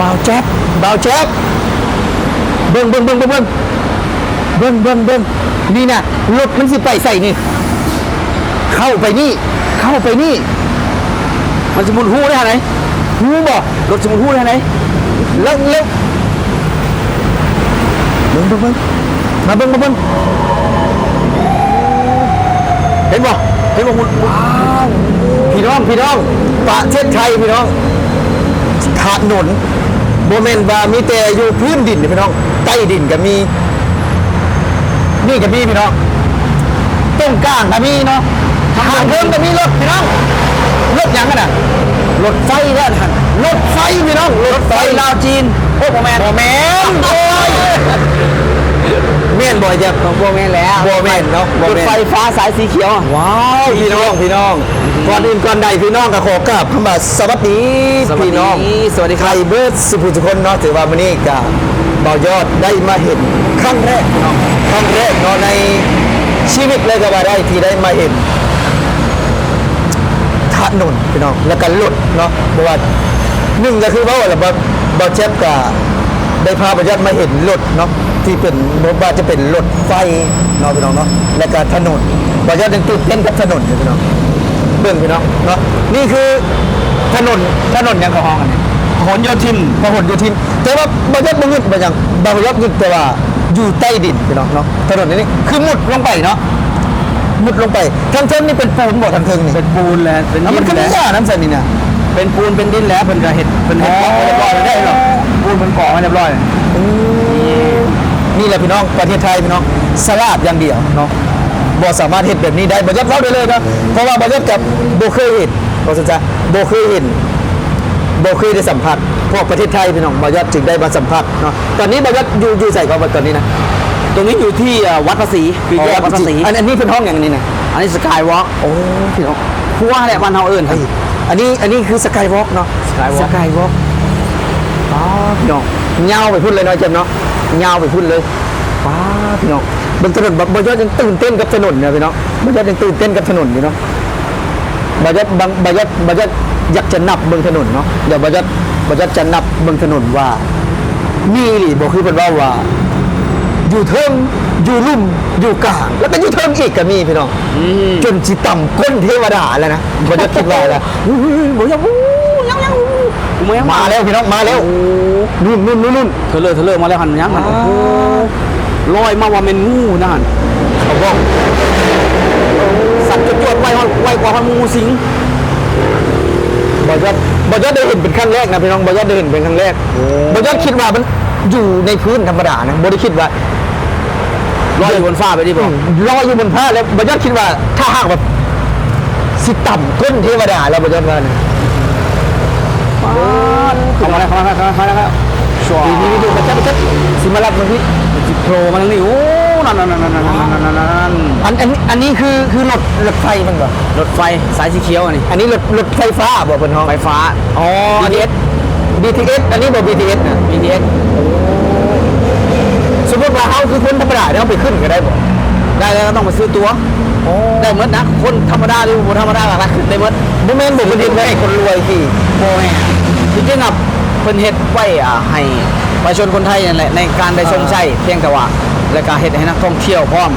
บาวแจ๊บบ่าวแจ๊บเบิ่งเบิ่งเบิ่งเบิ่งเบิ่งเบิ่งเบิ่งเบิ่งนี่นะรถมันสิไปใส่นี่ เข้าไปนี่ เข้าไปนี่ มันจะมุนหูได้ไหนหูบ่รถจะมุนหูได้ไหนแล้วแล้วเบิ่งเบิ่งเบิ่งมาเบิ่งมาเบิ่งเห็นบ่เห็นบ่มุนว้าวพี่น้องพี่น้องประเทศไทยพี่น้องถนน โมเมนต์ว่ามีแต่อยู่พื้นดินนี่พี่น้องใต้ดินก็มีนี่ก็มีพี่น้องต้นกลางก็มีเนาะทางเพิ่มก็มีรถพี่น้องรถยังกันอะรถไฟแล้วท่านรถไฟพี่น้องรถไฟลาวจีนโอ้โหแมนบ่แมนอ้ย แม่นบ่จะโบแมนแล้วบ่แม่นเนาะบ่รถแม่นไฟฟ้าสายสีเขียว ว้าวพี่น้องพี่น้องก่อนอื่นก่อนใดพี่น้องก็ขอกราบคำว่าสวัสดีสวัสดีพี่น้องสวัสดีใคครรับเบิร์ดสุภุทุกคนเนาะถือว่ามื้อนี้ก็เบายอดได้มาเห็นครั้งแรกพี่น้องครั้งแรกเนาะในชีวิตเลยก็ว่าได้ที่ได้มาเห็น ถนนพี่น้องแล้วก็รถเนาะเพราะว่าหนึ่งก็คือว่าอะไรบ่บ่เจ็บก็ได้พาบรรยาตมาเห็นรถเนาะ ที่เป็นบ่ว่าจะเป็นรถไฟเนาะพี่น้องเนาะแล้วก็ถนนบรรยาตยังตื่นเต้นกับถนนอยู่พี่น้องเบื้องพี่น้องเนาะนี่คือถนนถนนยังกระห้องอันนี้หนโยธินพหลโยธิน แต่ว่าบางยอดบางยุดบางอย่างบางยอดยุดแต่ว่าอยู่ใต้ดินพี่น้องเนาะถนนนี้คือมุดลงไปเนาะมุดลงไปทางเทิงนี่เป็นปูนบ่ทางเทิงนี่เป็นปูนแล้วเป็นแล้วดิมันนก็มีแล้วหญ้าน้ำใสนี่นะเป็นปูนเป็นดินแล้วเป็นกระเห็ดเป็นเห็ดอ๋อเกาะไว้เรียบร้อยได้หรอกปูนเป็นเกาะไว้เรียบร้อย นี่แหละพี่น้องประเทศไทยพี่น้องสลาดอย่างเดียวเนาะบ่สามารถเห็นแบบนี้ได้บ่ยอดเล่าได้เลยเนาะเพราะว่าบ่ยอดกับบ่เคยเห็นบ่สนใจบ่เคยเห็นบ่เคยได้สัมผัสพวกประเทศไทยพี่น้องบอยอดจึงได้มาสัมผัสเนาะตอนนี้บอยอดอยู่อยู่ใส่กองตอนนี้นะตรงนี้อยู่ที่เอ่อวัดภาษีคือแยกวัดภาษีอันอันนี้เป็นห้องอย่างนี้นะอันนี้สกายวอล์กโอ้พี่น้องผู้ว่าแหละบ้านเฮาเอิ้นครับเฮ้ยอันนี้อันนี้คือสกายวอล์กเนาะ Skywalk สกายวอล์กอ๋อพี่น้องเงาวไปพุ่นเลยเนาะเจมส์เนาะ เงาวไปพุ่นเลยป้าพี่น้องบนถนนบอยอดยังตื่นเต้นกับถนนเนี่ยพี่น้องบอยอดยังตื่นเต้นกับถนนอยู่เนาะบอยอดบางบอยอดบอยอดอยากจะนับเบิ่งถนนเนาะเดี๋ยวบอยอดบอยอดจะนับเบิ่งถนนว่ามีหรือบอกคือเป็นว่าว่า อยู่เทิงอยู่ลุ่มอยู่กลาง แล้วก็อยู่เทิงอีกก็มีพี่น้องจนจิต่ำก้นเทวดาแล้วนะผมจะคิดว่าแล้วอุ้ยบอกยังอู้ยังยัง อู้กูไม่ยังมาแล้วพี่น้องมาแล้วนู่นนู่นนู่นนู่นเธอเลยเธอเลยมาแล้วหันยังหันอ้าวโอ้ลอยมาว่าเป็นงูนั่นเขาบอกสัตว์จะจวดไวกว่าไวกว่ามันงูสิงบอกว่าบอกว่าได้เห็นเป็นครั้งแรกนะพี่น้องบอกว่าได้เห็นเป็นครั้งแรกบอกว่าคิดว่ามันอยู่ในพื้นธรรมดานะบ่ได้คิดว่าลอยอยู่บนฟ้าไปดิบอกลอยอยู่บนผ้าแล้วบอกว่าคิดว่าถ้าหากแบบสิต่ำก้นเทวดาแล้วบอกว่าว่านะ เข้ามาแล้วเข้ามาแล้วเข้ามาแล้วชัวร์นี่นี่ดูมันจะมันจะสิมารับมันพี่โผล่มาทางนี้โอ้นั่นนั่นนั่นนั่นนั่นนั่นนั่นอันอันนี้อันนี้คือคือรถรถไฟมันบ่รถไฟสายสีเขียวอันนี้อันนี้รถรถไฟฟ้าบ่บนห้องไฟฟ้าอ๋ออันนี้ BTS อันนี้บ่ BTS นะ BTS สมมติว่าเฮาคือคนธรรมดาเนี่ยเฮาไปขึ้นก็ได้บ่ได้แล้วก็ต้องไปซื้อตั๋วอ๋อได้หมดนะคนธรรมดาหรือคนธรรมดาหลักๆขึ้นได้หมดบ่แม่นบ่ประเด็นว่าให้คนรวยที่โมแม่ จริงๆอะเพิ่นเฮ็ดไว้อะให้ประชาชนคนไทยนั่นแหละในการได้ชมใช้เพียงแต่ว่าแล้วก็เฮ็ดให้นักท่องเที่ยวพร้อม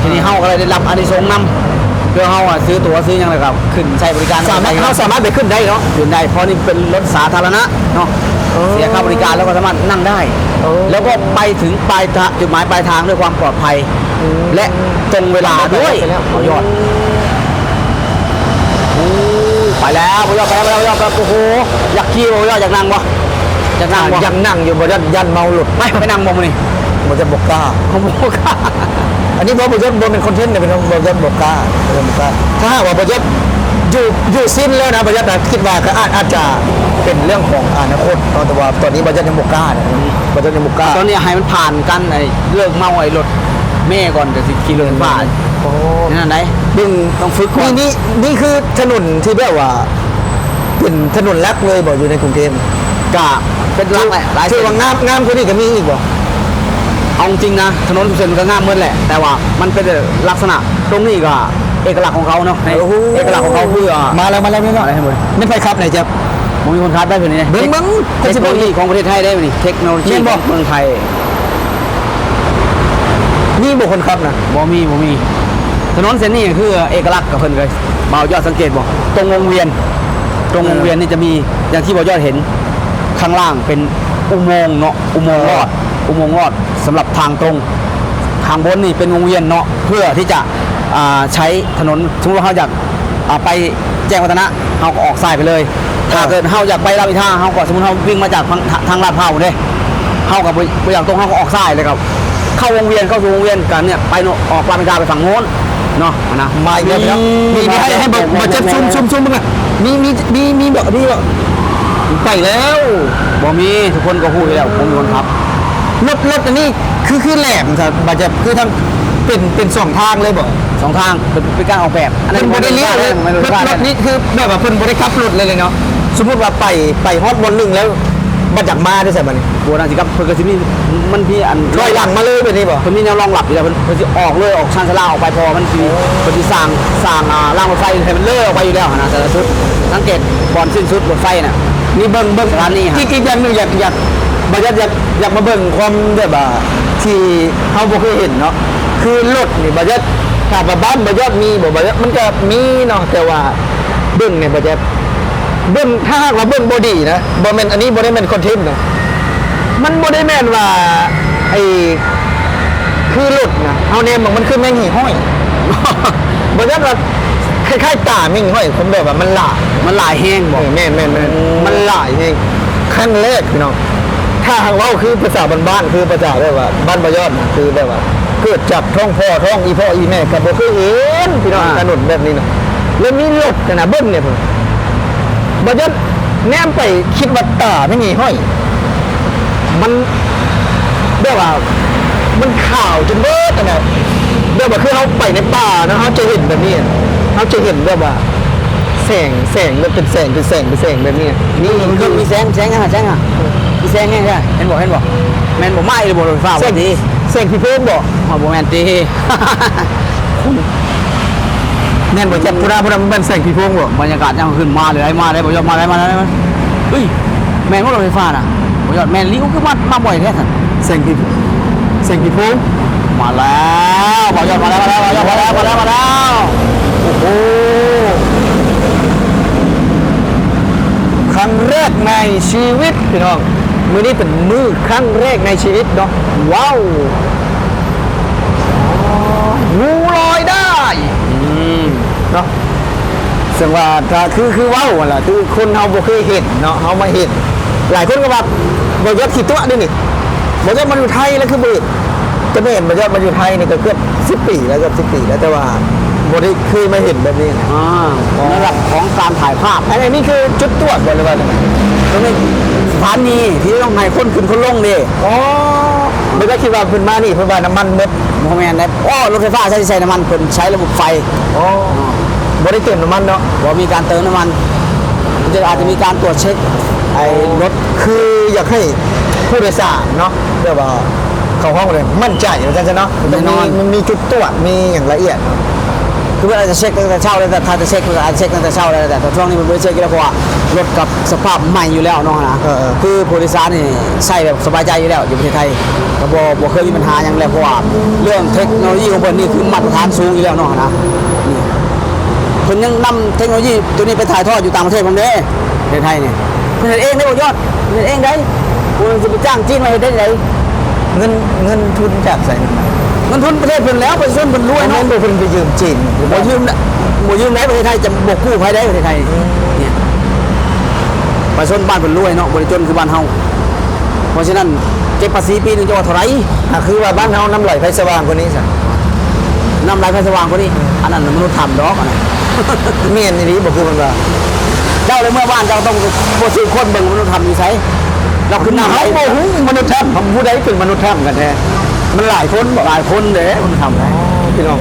ทีนี้เฮาก็เลยได้รับอานิสงส์นำเพื่อเฮาอะซื้อตั๋วซื้อหยังไงครับขึ้นใช้บริการสามารถได้เฮาสามารถไปขึ้นได้เนาะขึ้นได้เพราะนี่เป็นรถสาธารณะเนาะเออเสียค่าบริการแล้วก็สามารถนั่งได้เออแล้วก็ไปถึงปลายทางจุดหมายปลายทางด้วยความปลอดภัย และตรงเวลาด้วยไปแล้วเอายอด ไปแล้วพยอดไปแล้วไปแล้วพยอดไปแล้วโอ้โหอยากขี่บ่พยอดอยากนั่งบ่อยากนั่งบ่ยังนั่งอยู่บ่ยันยันเมาหลุดไม่ไปนั่งบ่มื้อนี้บ่จะบอกกล้าโอ้โหค่ะอันนี้บ่บ่จะบ่เป็นคอนเทนต์เนี่ยเป็นบ่จะบอกกล้าบ่จะบอกกล้าถ้าหากว่าบ่จะอยู่อยู่สิ้นแล้วนะบ่จะนะคิดว่าก็อาจอาจจะเป็นเรื่องของอนาคตเนาะแต่ว่าตอนนี้บ่จะยังบ่กล้าเนี่ยบ่จะยังบ่กล้าตอนนี้ให้มันผ่านกันไอ้เลิกเมาไอ้รถแม่ก่อนจะสิขี่รถไฟฟ้าโอ้ นั่นไหนดึงต้องฝึกก่อนนี่นี่นี่คือถนนที่แบบว่าเป็นถนนลักเลยบ่อยู่ในกรุงเทพกะเป็นหลักแหละหลายที่เส้นว่างามงามกว่านี้ก็มีอีกบ่เอาจริงนะถนนทุกเส้นมันก็งามเหมือนแหละ แต่ว่ามันเป็นลักษณะตรงนี้ก็เอกลักษณ์ของเขาเนาะในเอกลักษณ์ของเขาคืออะมาแล้วมาแล้วนี่เนาะอะไรให้หมดไม่ไปครับไหนจะโมผมมีคนคัดได้เพิ่นนี่เบิ่งเบิ่งเทคโนโลยีของประเทศไทยได้เพิ่นนี่เทคโนโลยีแม่นบ่ ของเมืองไทยนี่บุคคลครับนะบ่มีบ่มี ถนนเส้นนี้คือเอกลักษณ์กับเพิ่นเลยเบายอดสังเกตบ่ตรงวงเวียน ตรงวงเวียนนี่จะมีอย่างที่เบายอดเห็นข้างล่างเป็นอุโมงค์เนาะอุโมงค์รอด อุโมงค์รอดสำหรับทางตรงทางบนนี่เป็นวงเวียนเนาะเพื่อที่จะอ่าใช้ถนนสมมติว่าเขาอยากอ่าไปแจ้งวัฒนะเขาก็ออกซ้ายไปเลย ถ้าเกิดเขาอยากไปรามอิทราเขาก็สมมติเขาวิ่งมาจากทางทางลาดพร้าวเด้เขาก็ไปไปอย่ากตรงเขาก็ออกซ้ายเลยครับเข้าวงเวียนเข้าสู่วงเวียนกันเนี่ยไปโน่นออกรามอิทราไปฝั่งโน้น เนาะนะมาอีกแล้วพี่น้องมีมีให้ให้บอกมาจับซุ่มซุ่มซุ่มมึงอะมีมีมีมีบอกนี่บอกไปแล้วบ่มีทุกคนก็พูดไปแล้วผมมีคนขับรถรถอันนี้คือคือแหลมครับบาจะคือทำเป็นเป็นสองทางเลยบอกสองทางเป็นเป็นการออกแบบเป็นบริเลียเลยไม่รได้ถว่ารถนี้คือแบบว่าเพิ่นบริขับรถเลยเลยเนาะสมมติว่าไปไปฮอตบนหนึ่งแล้ว มาจากมาได้ใช่ไหมนี่บัวนาสิครับเพิ่นก็สิมีมันพี่อันลอยหลังมาเลยแบบนี้บอกเพิ่นมีแนวรองรับอยู่แล้วเพิ่นเพิ่นสิออกเลยออกชานชาลาออกไปพอมันสิเพิ่นสิสร้างสร้างอ่ารางรถไฟให้มันเลื่อยออกไปอยู่แล้วนะแต่ละชุดสังเกตบอลสิ้นสุดรถไฟน่ะนี่เบิ้งเบิ้งร้านนี้ฮะที่อีกอย่างหนึ่งอยากอยากบาจะอยากอยากมาเบิ้งความแบบว่าที่เขาบ่เคยเห็นเนาะคือรถนี่บาจะถ้าว่าบ้านบาจะมีบ่บาจะมันก็มีเนาะแต่ว่าเบิ้งเนี่ยบาจะ เบิ้งถ้าหากว่าเบิ้งบอดีนะบอแมนอันนี้บอได้แมนคอนเทนต์นะมันบอได้แมนว่าไอ้คือรถนะเอาเนี่ยมันมันคือแมงหีห้อยบาจะว่าคล้ายๆตาแมงหีห้อยผมแบบว่ามันหลายมันหลายแห้งบบออกกแม่นแม่นแม่นมันหลายเองขั้นแรกพี่น้องถ้าหากว่าคือภาษาบ้านๆคือภาษาแบบว่าบ้านบยอดน่ะคือแบบว่าเกิดจากท้องพ่อท้องอีพ่ออีแม่กับบ่เคยเห็นพี่น้องถนนแบบนี้เนาะแล้วมีรถกันนะเบิ้งเนี่ยผม บยอดแนมไปคิดว่าตาไม่มีห้อย มันแบบว่า มันข่าวจนเบิดอะนะแบบว่าคือเราไปในป่านะเขาจะเห็นแบบนี้เขาจะเห็นแบบว่าแสงแสงมันเป็นแสงเป็นแสงเป็นแสงแบบนี้นี่มันคืคืออมีแสงแสงอะแสงอะมีแสงแห้งใช่เห็นบอกเห็นบอกแม่นบ่ไหม้เลยบ่รถไฟฟ้าแสบ่งดีแสงพี่เพิ่มบอกอ๋อบ่แม่นติ แน่นบ่จับพุทธาพุทธามันเป็นแสงพี่เพิ่มบอกบรรยากาศยังขึ้นมาเลยไอ้มาได้บ่ยอดมาได้มาได้มาเฮ้ยแม่นบ่รถไฟฟ้าน่ะบ่ยอดแม่นลิ้วคือมามาบ่อยแท้ซั่นแสงพี่แสงพี่เพิ่มมาแล้วบ่ยอดมาแล้วมาแล้วบ่ยอดมาแล้วมาแล้วมาแล้วโอ้โหครั้งแรกในชีวิตพี่น้องมือนี้เป็นมือครั้งแรกในชีวิตเนาะว้าวอ๋องูลอยได้อืม เนาะซึ่งว่าถ้าคือคือเว้าวนั่นล่ะคือคนเฮาบ่เคยเห็นเนาะเฮามาเห็น หลายคนก็ว่าบ่ยอดขี้ตัวด้วยนี่บ่ยอดมาอยู่ไทยแล้วคือบ่เห็นจะไม่เห็นบ่ยอดมาอยู่ไทยนี่ก็เกือบ10ปีแล้วเกือบ10ปีแล้วแต่ว่าบ่ได้เคยมาเห็นแบบนี้นะอ่าระดับของการถ่ายภาพอันนี้คือจุดตรวจบ่หรือว่าอะไรตรงนี้สถานีที่ต้องให้คนขึ้นคนลงดิอ๋อบ่ได้คิดว่าเพิ่นมานี่เพิ่นว่าน้ำมันหมดโมแมนได้โอ้รถไฟฟ้าใช้ใช้น้ำมันเพิ่นใช้ระบบไฟอ๋อ บ่ได้เติมน้ำมันเนาะว่ามีการเติมน้ำมันมันจะอาจจะมีการตรวจเช็คไอ้รถคืออยากให้ผู้โดยสารเนาะแบบว่าเข้าห้องเลยมั่นใจเหมือนกันใช่เนาะมันมีมันมีจุดตรวจมีอย่างละเอียด คือมันอาจจะเช็คตั้งแต่เช่าแล้วแต่ถ้าจะเช็คมันก็อาจจะเช็คตั้งแต่เช่าแล้วแต่แต่ช่วงนี้มันไม่ได้เช็คอยู่แล้วเพราะว่ารถกับสภาพใหม่อยู่แล้วเนาะนะเออเออคือผู้โดยสารนี่ใส่แบบสบายใจอยู่แล้วอยู่ประเทศไทยก็บ่บ่เคยมีปัญหาอย่างแล้วเพราะว่าเรื่องเทคโนโลยีของเพิ่นนี่คือมาตรฐานสูงอยู่แล้วเนาะนะนี่เพิ่นยังนำเทคโนโลยีตัวนี้ไปถ่ายทอดอยู่ต่างประเทศผมเด้ประเทศไทยนี่เพิ่นเฮ็ดเองได้บ่ยอดเพิ่นเฮ็ดเองได้คุณจะไปจ้างจีนมาเฮ็ดได้ไงเงินเงินทุนจากใส่มาเงินทุนประเทศเพิ่นแล้วประชาชนเพิ่นรวยเงิเนาะนโดยเพิ่นไปยืมจีนบ่ยืมนะบ่ยืมไหนประเทศไทยจะบกกู้ภายได้ประเทศไทยเนี่ยประชาชนบ้านเพิ่นรวยเนาะบ่ได้จนคือบ้านเฮาเพราะฉะนั้นเก็บภาษีปีหนึงจะว่าเท่าไหร่อะคือว่าบ้านเฮาน้ำไหลไฟสว่างกว่านี้ซะน้ำลายไฟสว่างกว่านี้อันนั้นมนุษย์ทำดอกอันนั้น เมียนนี่บ่คือมันว่าเจ้าเลยเมื่อบ้านเจ้าต้องบ่ซื้อคนเบิ่งมนุษย์ทำอยู่ไสเราขึ้นน้ำไหลเฮาบ่ฮู้มนุษย์ถ้ำผู้ใดเป็นมนุษย์ถ้ำกันแท้มันหลายคนบ่หลายคนเด้คนทำได้พี่น้อง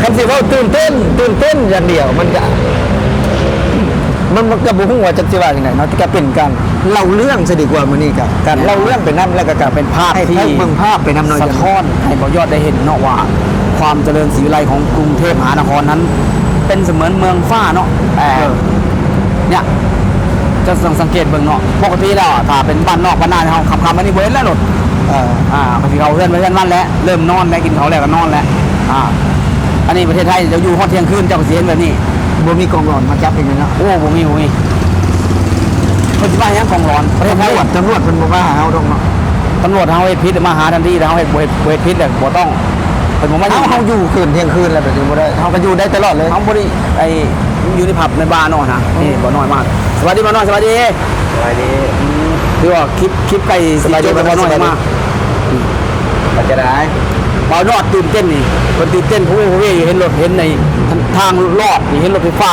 คำสิเว่าตื่นเต้น ตื่นเต้นอย่างเดียวมันก็มันมันก็บ่ฮู้ว่าจะสิว่าจังไดเนาะที่ก็เป็นการเล่าเรื่องซะดีกว่ามื้อนี้ก็การเล่าเรื่องไปนํแล้วก็การเป็นภาพให้ที่ให้เบิ่งภาพไปนํหน่อยสะท้อนให้บ่ยอดได้เห็นเนาะว่า ความเจริญศรีวิไลของกรุงเทพมหานครนั้น เป็นเสมือนเมืองฟ้าเนาะแต่เนี่ยจะต้องสังเกตเบิ่งเนาะปกติแล้วอะถ้าเป็นบ้านนอกบ้านนาเนี่ยเฮาขับๆมานี่เว้นแล้วรถเอออ่าบางทีเขาเพื่อนไปเพื่อนวันแล้วเริ่มนอนแล้วกินเขาวแล้วก็นอนแล้วอ่าอันนี้ประเทศไทยจะอยู่ฮอดเที่ยงคืนเจ้าก็สิเห็นแบบนี้บ่มีกองหลอนมาจับเองเลยเนาะโอ้บ่มีบ่มีคนที่บ้านยังของร้อนประเทศไทยตำรวจตำรวจเพิ่นบ่มาหาเฮาดอกเนาะตำรวจเฮาเฮ็ดผิดมาหาทันทีแต่เฮาเฮ็ดบ่เฮ็ดบ่เฮ็ดผิดแต่บ่ต้อง เพิ่นบ่มาเฮาเฮาอยู่คืนเที่ยงคืนแล้วแบบนี้บ่ได้เฮาก็อยู่ได้ตลอดเลยเฮาบ่ได้ไอ้อยู่ในผับในบาร์เนาะนะนี่บ่น้อยมาก สวัสดีบ่น้อยสวัสดีสบายดีคือว่าคลิปคลิปไก่สบายดีบ่น้อยสบายดีมากมันจะได้บ่นอดตื่นเต้นนี่มันตื่นเต้นผู้ผู้เห็นรถเห็นในทางลอดนี่เห็นรถไฟฟ้า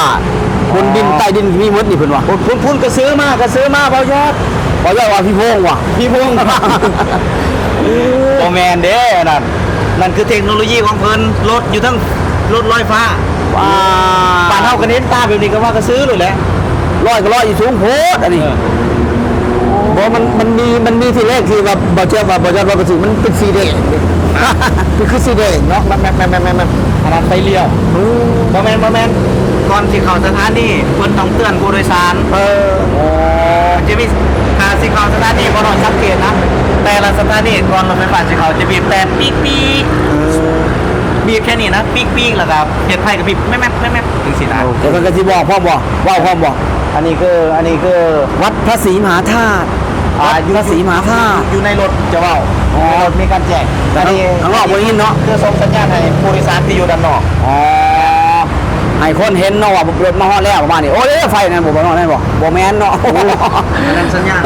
บนดินใต้ดินมีหมดนี่เพิ่นว่าพุ่นพุ่นก็ซื้อมาก็ซื้อมาเบายอดบ่ยอดว่าพี่โพงว่ะพี่พงษ์โอแมนเด้นั่น นั่นคือเทคโนโลยีของเพิ่นรถอยู่ทั้งรถลอยฟ้าว่าป่านเฮากันเน้นตาแบบนี้ก็ว่าก็ซื้อเลยแหละร้อยก็ร้อยอยู่สูงโพดอันนี้บ่มันมันมีมันมีที่แรกที่ว่าบ่เชื่อว่าบ่ยอดว่ากระสือมันเป็นสีแดงมันคือสีแดงเนาะมันมันมันมันมันขนาดไฟเลี้ยวบ่แม่นบ่แม่นก่อนสิเข้าสถานีเพิ่นต้องเตือนผู้โดยสารเออ จะมีหาสิเข้าสถานีบ่ต้องสังเกตนะ แต่ละสถานีก่อนรถไฟฟ้าสิเข้าจะบีบแต่ปีกปีกบีบแค่นี้นะปีกปีกแล้วก็เฮ็ดไผก็บีบแม่แม่แม่แม่จังซี่นะเดี๋ยวมันก็สิบอกพ่อมบ่เว้าพ่อมบ่อันนี้คืออันนี้คือวัดพระศรีมหาธาตุวัดพระศรีมหาธาตุอยู่ในรถจะเว่าอ๋อในรถมีการแจกแต่ข้างข้างนอกบ่ได้ยินเนาะเพื่อส่งสัญญาณให้ผู้โดยสารที่อยู่ด้านนอกอ๋อ ให้คนเห็นเนาะว่ารถมาฮอดแล้วประมาณนี้โอ้ยไฟนั่นบ่บ่นอนนั่นบ่บ่แม่นเนาะอันนั้นสัญญาณ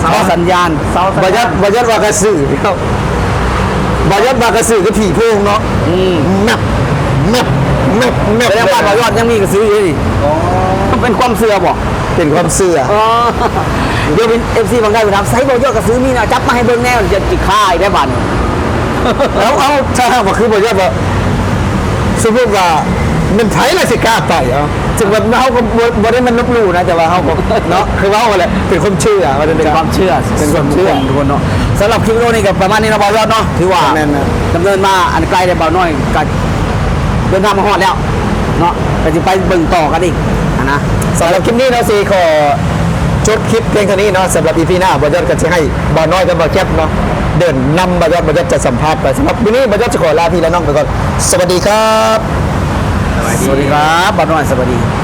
เสาสัญญาณเสาสัญบ่ยญาอณดบ่ยอดว่ากระสือครับบ่ยอดว่ากระสือคือผีโพงเนาะอืมแมบแมบแมบแมบแต่ยังบ้านบ่ยอดยังมีกระซื้ออยู่ดิอ๋อมันเป็นความเชื่อบ่เป็นความเชื่ออ๋อเดี๋ยวเป็น FC บางท่านไปถามไสบ่ยอดกระซื้อมีนะจับมาให้เบิ่งแน่จะจิค่ายได้บัดนี้แล้วเอาถ้าหากว่าคือบ่ยอดว่าสมมุติว่า มันไผล่ะสิกล้าไปเอ้าถึงว่าเฮาก็บ่บ่ได้มันลบหลู่นะแต่ว่าเฮาก็เนาะคือว่าอะไรเป็นความเชื่อว่าเป็นความเชื่อเป็นความเชื่อทุกคนเนาะสำหรับคลิปวิดีโอนี้ก็ประมาณนี้นะบ่ยอดเนาะถือว่าแม่นดำเนินมาอันไกลได้เบาน้อยก็เดินทางมาฮอดแล้วเนาะก็สิไปเบิ่งต่อกันอีกอะนะสำหรับคลิปนี้เนาะสิขอจบคลิปเพียงเท่านี้เนาะสำหรับ EP หน้าบ่ยอดก็จะให้บ่าวน้อยกับบ่าวแคปเนาะเดินนำบ่าวอดบ่าวอดจะสัมภาษณ์ไปสำหรับวันนี้บ่าวอดจะขอลาพี่และน้องไปก่อนสวัสดีครับ สวัสดีครับบ่านวันสวัสดี